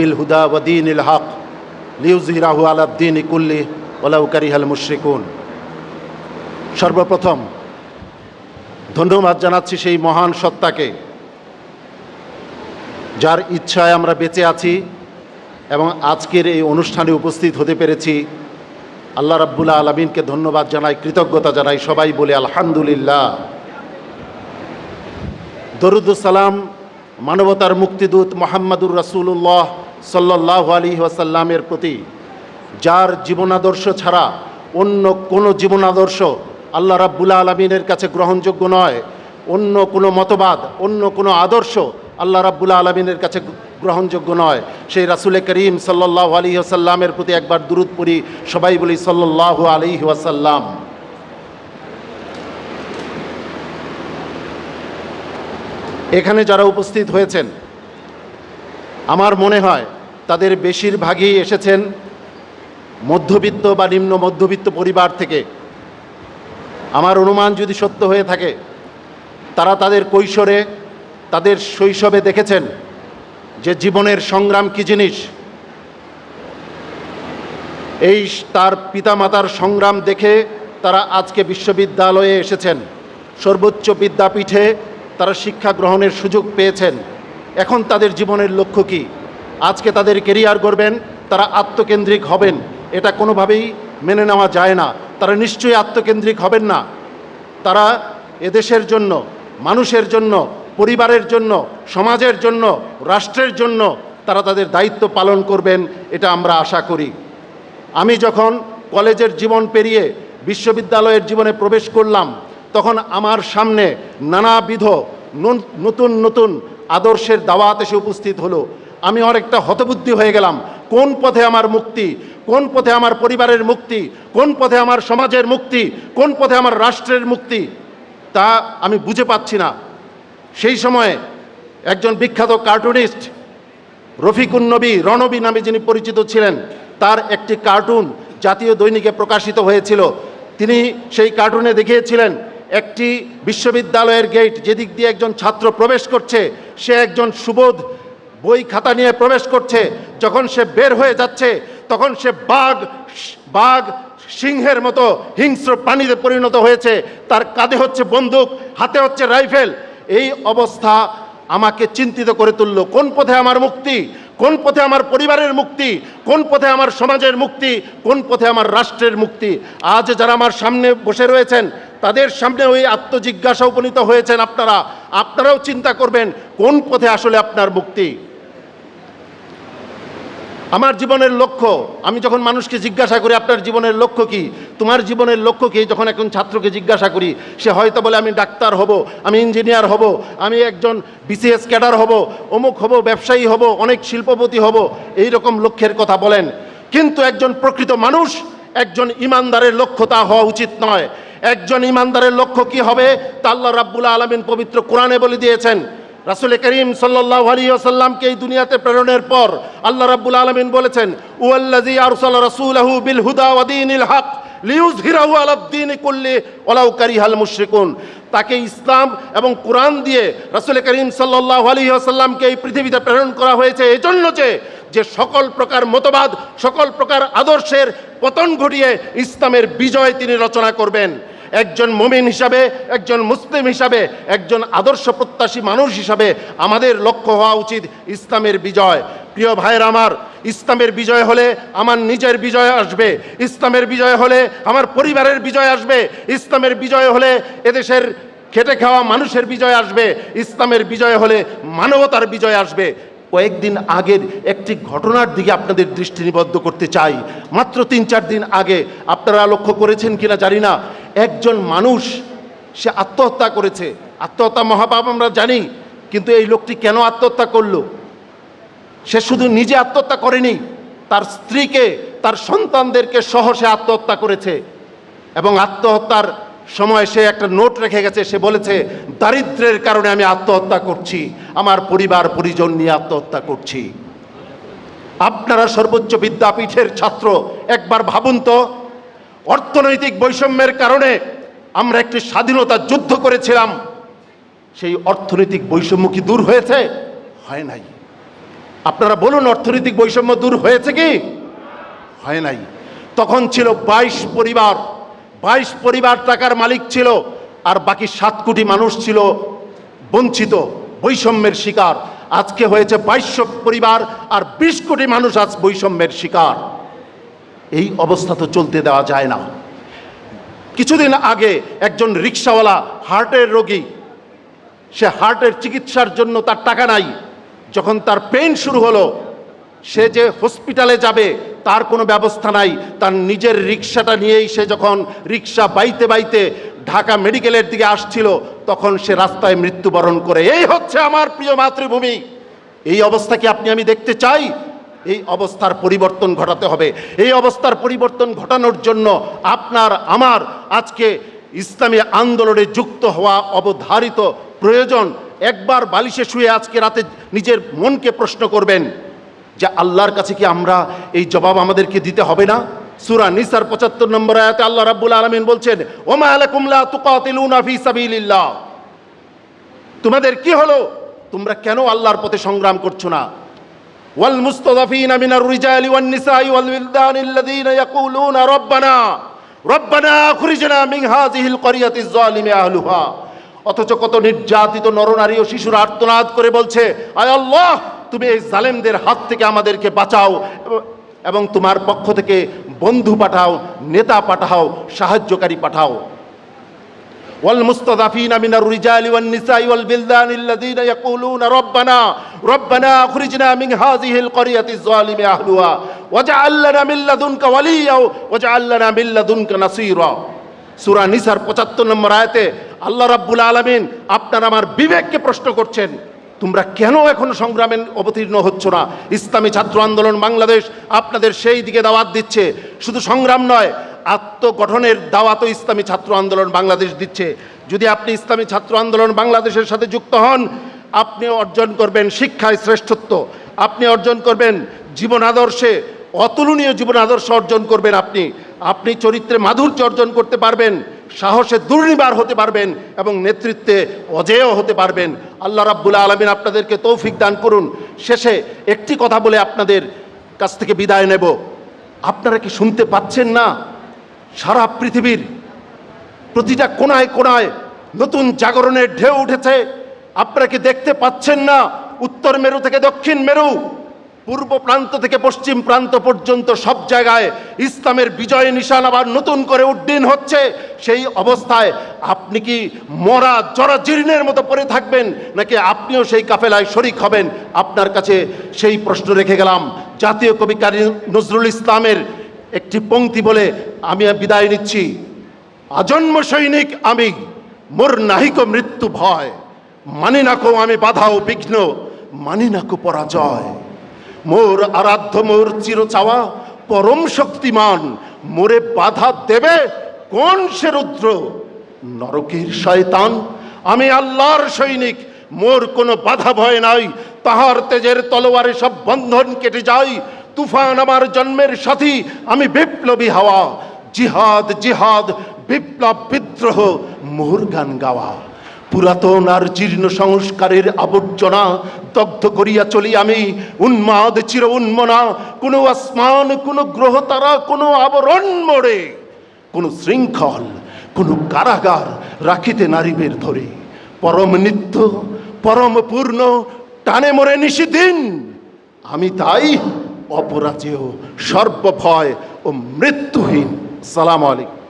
ইল হক লিউজিরাহু Aladdin ইকুল্লি ওলাউকারিহাল মুশ্রিকুন। সর্বপ্রথম ধন্যবাদ জানাচ্ছি সেই মহান সত্তাকে, যার ইচ্ছায় আমরা বেঁচে আছি এবং আজকের এই অনুষ্ঠানে উপস্থিত হতে পেরেছি। আল্লাহ রাব্বুল্লা আলমিনকে ধন্যবাদ জানাই, কৃতজ্ঞতা জানাই, সবাই বলে আলহামদুলিল্লাহ। দরুদুসালাম মানবতার মুক্তিদূত মোহাম্মদুর রসুল্লাহ সাল্লাহ আলী ওয়াসাল্লামের প্রতি, যার জীবনাদর্শ ছাড়া অন্য কোনো জীবনাদর্শ আল্লাহ রাব্বুল আলমিনের কাছে গ্রহণযোগ্য নয়, অন্য কোনো মতবাদ, অন্য কোনো আদর্শ আল্লাহ রাব্বুল আলমিনের কাছে গ্রহণযোগ্য নয়। সেই রাসুলে করিম সাল্লাহ আলী ওয়াসাল্লামের প্রতি একবার দূরত পড়ি, সবাই বলি সাল্লাহ আলী ওয়াসাল্লাম। এখানে যারা উপস্থিত হয়েছেন আমার মনে হয় তাদের বেশিরভাগই এসেছেন মধ্যবিত্ত বা নিম্ন মধ্যবিত্ত পরিবার থেকে। আমার অনুমান যদি সত্য হয়ে থাকে, তারা তাদের কৈশোরে, তাদের শৈশবে দেখেছেন যে জীবনের সংগ্রাম কী জিনিস। এই তার পিতামাতার সংগ্রাম দেখে তারা আজকে বিশ্ববিদ্যালয়ে এসেছেন। সর্বোচ্চ বিদ্যাপীঠে তারা শিক্ষা গ্রহণের সুযোগ পেয়েছেন। এখন তাদের জীবনের লক্ষ্য কী? আজকে তাদের কেরিয়ার করবেন তারা আত্মকেন্দ্রিক হবেন, এটা কোনোভাবেই মেনে নেওয়া যায় না। তারা নিশ্চয়ই আত্মকেন্দ্রিক হবেন না। তারা এদেশের জন্য, মানুষের জন্য, পরিবারের জন্য, সমাজের জন্য, রাষ্ট্রের জন্য তারা তাদের দায়িত্ব পালন করবেন, এটা আমরা আশা করি। আমি যখন কলেজের জীবন পেরিয়ে বিশ্ববিদ্যালয়ের জীবনে প্রবেশ করলাম, তখন আমার সামনে নানাবিধ নন- নতুন নতুন আদর্শের দাওয়াত এসে উপস্থিত হলো। আমি অনেকটা হতবুদ্ধি হয়ে গেলাম। কোন পথে আমার মুক্তি? কোন পথে আমার পরিবারের মুক্তি? কোন পথে আমার সমাজের মুক্তি? কোন পথে আমার রাষ্ট্রের মুক্তি? তা আমি বুঝে পাচ্ছি না। সেই সময়ে একজন বিখ্যাত কার্টুনিস্ট, রফিকুন নবী, রণবী নামে যিনি পরিচিত ছিলেন, তার একটি কার্টুন জাতীয় দৈনিকে প্রকাশিত হয়েছিল। তিনি সেই কার্টুনে দেখিয়েছিলেন একটি বিশ্ববিদ্যালয়ের গেট যেদিক দিয়ে একজন ছাত্র প্রবেশ করছে, সে একজন সুবোধ বই খাতা নিয়ে প্রবেশ করছে। যখন সে বের হয়ে যাচ্ছে, তখন সে বাঘ বাঘ সিংহের মতো হিংস্র প্রাণীতে পরিণত হয়েছে। তার কাঁধে হচ্ছে বন্দুক, হাতে হচ্ছে রাইফেল। এই অবস্থা আমাকে চিন্তিত করে তুলল। কোন পথে আমার মুক্তি? কোন পথে আমার পরিবারের মুক্তি? কোন পথে আমার সমাজের মুক্তি? কোন পথে আমার রাষ্ট্রের মুক্তি? আজ যারা আমার সামনে বসে রয়েছেন তাদের সামনে ওই আত্মজিজ্ঞাসা উপনীত হয়েছেন আপনারা। আপনারাও চিন্তা করবেন, কোন পথে আসলে আপনার মুক্তি? আমার জীবনের লক্ষ্য, আমি যখন মানুষকে জিজ্ঞাসা করি, আপনার জীবনের লক্ষ্য কি? তোমার জীবনের লক্ষ্য কি? যখন একজন ছাত্রকে জিজ্ঞাসা করি, সে হয়তো বলে, আমি ডাক্তার হব, আমি ইঞ্জিনিয়ার হব, আমি একজন বিসিএস ক্যাডার হব, অমুক হব, ব্যবসায়ী হব, অনেক শিল্পপতি হব। এই রকম লক্ষ্যের কথা বলেন। কিন্তু একজন প্রকৃত মানুষ, একজন ইমানদারের লক্ষ্য তা হওয়া উচিত নয়। একজন ইমানদারের লক্ষ্য কি হবে? তা আল্লাহ রাব্বুল আলমিন পবিত্র কোরআনে বলে দিয়েছেন। রাসুল করিম সাল্লাহ আলী আসাল্লামকে এই দুনিয়াতে প্রেরণের পর আল্লাহ রাব্বুল আলমিন বলেছেন উয়াল্লাজি আরসাল রাসূলাহু বিল হুদা হক লিউজহিরাহু আলাদ্দিন কুল্লি ওয়ালাউ কারিহাল মুশরিকুন। তাকে ইসলাম এবং কোরআন দিয়ে রাসুল করিম সাল্লাহ আলী আসাল্লামকে এই পৃথিবীতে প্রেরণ করা হয়েছে। এই জন্য যে যে সকল প্রকার মতবাদ, সকল প্রকার আদর্শের পতন ঘটিয়ে ইসলামের বিজয় তিনি রচনা করবেন। একজন মুমিন হিসাবে, একজন মুসলিম হিসাবে, একজন আদর্শ প্রত্যাশী মানুষ হিসাবে আমাদের লক্ষ্য হওয়া উচিত ইসলামের বিজয়। প্রিয় ভাইয়ের আমার, ইসলামের বিজয় হলে আমার নিজের বিজয় আসবে। ইসলামের বিজয় হলে আমার পরিবারের বিজয় আসবে। ইসলামের বিজয় হলে এদেশের খেটে খাওয়া মানুষের বিজয় আসবে। ইসলামের বিজয় হলে মানবতার বিজয় আসবে। কয়েকদিন আগের একটি ঘটনার দিকে আপনাদের দৃষ্টি নিবদ্ধ করতে চাই। মাত্র তিন চার দিন আগে, আপনারা লক্ষ্য করেছেন কিনা জানি না। একজন মানুষ, সে আত্মহত্যা করেছে। আত্মহত্যা মহাপাপ আমরা জানি, কিন্তু এই লোকটি কেন আত্মহত্যা করল? সে শুধু নিজে আত্মহত্যা করেনি, তার স্ত্রীকে, তার সন্তানদেরকে সহ সে আত্মহত্যা করেছে। এবং আত্মহত্যার সময় সে একটা নোট রেখে গেছে, সে বলেছে, দারিদ্রের কারণে আমি আত্মহত্যা করছি, আমার পরিবার, পরিজন নিয়ে আত্মহত্যা করছি। আপনারা সর্বোচ্চ বিদ্যাপীঠের ছাত্র, একবার ভাবুন তো অর্থনৈতিক বৈষম্যের কারণে আমরা একটি স্বাধীনতা যুদ্ধ করেছিলাম। সেই অর্থনৈতিক বৈষম্য কি দূর হয়েছে? হয় নাই। আপনারা বলুন, অর্থনৈতিক বৈষম্য দূর হয়েছে কি? হয় নাই। তখন ছিল বাইশ পরিবার। বাইশ পরিবার টাকার মালিক ছিল, আর বাকি সাত কোটি মানুষ ছিল বঞ্চিত, বৈষম্যের শিকার। আজকে হয়েছে বাইশশো পরিবার, আর বিশ কোটি মানুষ আজ বৈষম্যের শিকার। এই অবস্থা তো চলতে দেওয়া যায় না। কিছুদিন আগে একজন রিক্সাওয়ালা হার্টের রোগী, সে হার্টের চিকিৎসার জন্য তার টাকা নাই। যখন তার পেন শুরু হলো, সে যে হসপিটালে যাবে তার কোনো ব্যবস্থা নাই। তার নিজের রিক্সাটা নিয়েই সে যখন রিক্সা বাইতে বাইতে ঢাকা মেডিকেলের দিকে আসছিল, তখন সে রাস্তায় মৃত্যুবরণ করে, এই হচ্ছে আমার প্রিয় মাতৃভূমি। এই অবস্থা কি আপনি আমি দেখতে চাই? এই অবস্থার পরিবর্তন ঘটাতে হবে। এই অবস্থার পরিবর্তন ঘটানোর জন্য আপনার, আমার আজকে ইসলামী আন্দোলনে যুক্ত হওয়া অবধারিত প্রয়োজন। একবার বালিশে শুয়ে আজকে রাতে নিজের মনকে প্রশ্ন করবেন যে আল্লাহর কাছে কি আমরা এই জবাব আমাদেরকে দিতে হবে না? সুরা নিসার পঁচাত্তর নম্বর আয়াতে আল্লাহ রাব্বুল আলামিন বলছেন, ওমা তোমাদের কি হলো? তোমরা কেন আল্লাহর পথে সংগ্রাম করছ না? والمستضعفين من الرجال والنساء والولدان الذين يقولون ربنا ربنا اخرجنا من هذه القرية الظالم أهلها অথচ কত নির্যাতিত নরনারী ও শিশুরা আর্তনাদ করে বলছে আয় আল্লাহ তুমি এই জালেমদের হাত থেকে আমাদেরকে বাঁচাও এবং- এবং তোমার পক্ষ থেকে বন্ধু পাঠাও নেতা পাঠাও সাহায্যকারী পাঠাও والمستضعفين من الرجال والنساء والبلدان الذين يقولون ربنا ربنا اخرجنا من هذه القرية الظالم أهلها واجعل لنا من لدنك وليا واجعل لنا من لدنك نصيرا সূরা নিসার 75 নম্বর আয়াতে আল্লাহ রাব্বুল আলামিন আপনার আমার বিবেককে প্রশ্ন করছেন তোমরা কেন এখন সংগ্রামে অবতীর্ণ হচ্ছ না ইসলামী ছাত্র আন্দোলন বাংলাদেশ আপনাদের সেই দিকে দাওয়াত দিচ্ছে শুধু সংগ্রাম নয় আত্মগঠনের দাওয়াতও ইসলামী ছাত্র আন্দোলন বাংলাদেশ দিচ্ছে। যদি আপনি ইসলামী ছাত্র আন্দোলন বাংলাদেশের সাথে যুক্ত হন, আপনি অর্জন করবেন শিক্ষায় শ্রেষ্ঠত্ব, আপনি অর্জন করবেন জীবন আদর্শে, অতুলনীয় জীবন আদর্শ অর্জন করবেন আপনি। আপনি চরিত্রে মাধুর্য অর্জন করতে পারবেন, সাহসে দুর্নিবার হতে পারবেন এবং নেতৃত্বে অজেয় হতে পারবেন। আল্লাহ রাব্বুল আলমিন আপনাদেরকে তৌফিক দান করুন। শেষে একটি কথা বলে আপনাদের কাছ থেকে বিদায় নেব। আপনারা কি শুনতে পাচ্ছেন না? সারা পৃথিবীর প্রতিটা কোনায় কোনায় নতুন জাগরণের ঢেউ উঠেছে। আপনারা কি দেখতে পাচ্ছেন না? উত্তর মেরু থেকে দক্ষিণ মেরু, পূর্ব প্রান্ত থেকে পশ্চিম প্রান্ত পর্যন্ত সব জায়গায় ইসলামের বিজয় নিশান আবার নতুন করে উড্ডীন হচ্ছে। সেই অবস্থায় আপনি কি মরা জরা জীর্ণের মতো পড়ে থাকবেন, নাকি আপনিও সেই কাফেলায় শরিক হবেন? আপনার কাছে সেই প্রশ্ন রেখে গেলাম। জাতীয় কবি কারি নজরুল ইসলামের একটি পংক্তি বলে আমি বিদায় নিচ্ছি। আজন্ম সৈনিক আমি, মোর নাহিক মৃত্যু ভয়। মানি নাকো আমি বাধা ও বিঘ্ন, মানি নাকো পরাজয়। মোর আরাধ্য, মোর চির চাওয়া, পরম শক্তিমান, মোরে বাধা দেবে কোন সে রুদ্র? নরকের শয়তান, আমি আল্লাহর সৈনিক, মোর কোনো বাধা ভয় নাই। তাহার তেজের তলোয়ারে সব বন্ধন কেটে যায়। তুফান আমার জন্মের সাথী, আমি বিপ্লবী হাওয়া। জিহাদ জিহাদ, বিপ্লব বিদ্রোহ মোর গান গাওয়া। পুরাতন আর জীর্ণ সংস্কারের আবর্জনা দগ্ধ করিয়া চলি আমি। উন্মাদ চির উন্মনা, কোনো আসমান, কোনো গ্রহ তারা, কোনো আবরণ মোড়ে কোনো শৃঙ্খল, কোনো কারাগার রাখিতে নারীবের ধরে। পরম নিত্য, পরম পূর্ণ, টানে মরে নিশিদিন। আমি তাই অপরাজেয় সর্বভয় ও মৃত্যুহীন। সালাম আলাইকুম।